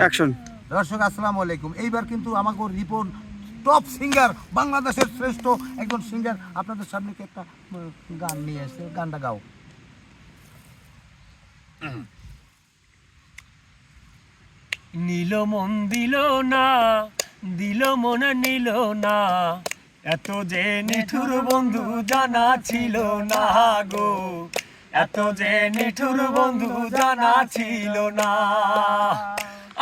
Action দর্শক আসসালামু আলাইকুম। এইবার কিন্তু আমাকে রিপোর্ট টপ সিঙ্গার বাংলাদেশের শ্রেষ্ঠ একজন সিঙ্গার আপনাদের সামনে একটা গান নিয়ে এসেছে গানটা গাও। নীল মন দিল না দিল মন নিল না এত যে নিঠুর বন্ধু জানা ছিল না গো এত যে নিঠুর বন্ধু জানা ছিল না।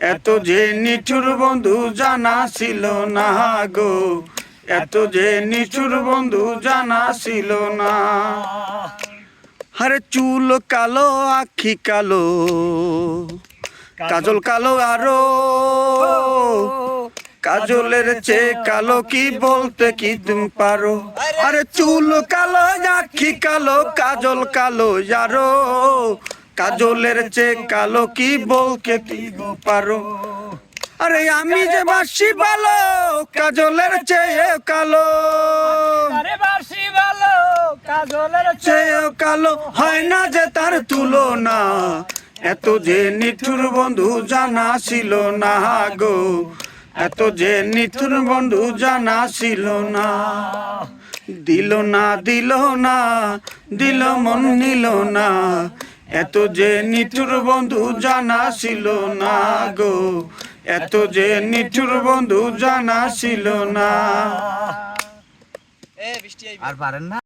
এত যে নিঠুর বন্ধু জানা ছিল না গো। এত যে নিঠুর বন্ধু জানা ছিল না। আরে চুল কালো, আখি কালো, কাজল কালো আরও। কাজলের চেয়ে কালো কি বলতে কি তুমি পারো? আরে চুল কালো, আখি কালো, কাজল কালো আরও। কাজলের চেয়ে কালো কি বলতে কি গো পারো? আরে আমি যে বাসি ভালো কাজলের চেয়ে কালো। আরে বাসি ভালো কাজলের চেয়েও কালো। হয় না যে তার তুলনা এত যে নিঠুর বন্ধু জানা ছিল না গো। এত যে নিঠুর বন্ধু জানা ছিল না। দিল না দিল না দিল মন নিল না। এত যে নিঠুর বন্ধু জানা ছিল না গো। এত যে নিঠুর বন্ধু জানা ছিল না। আর পারেন না।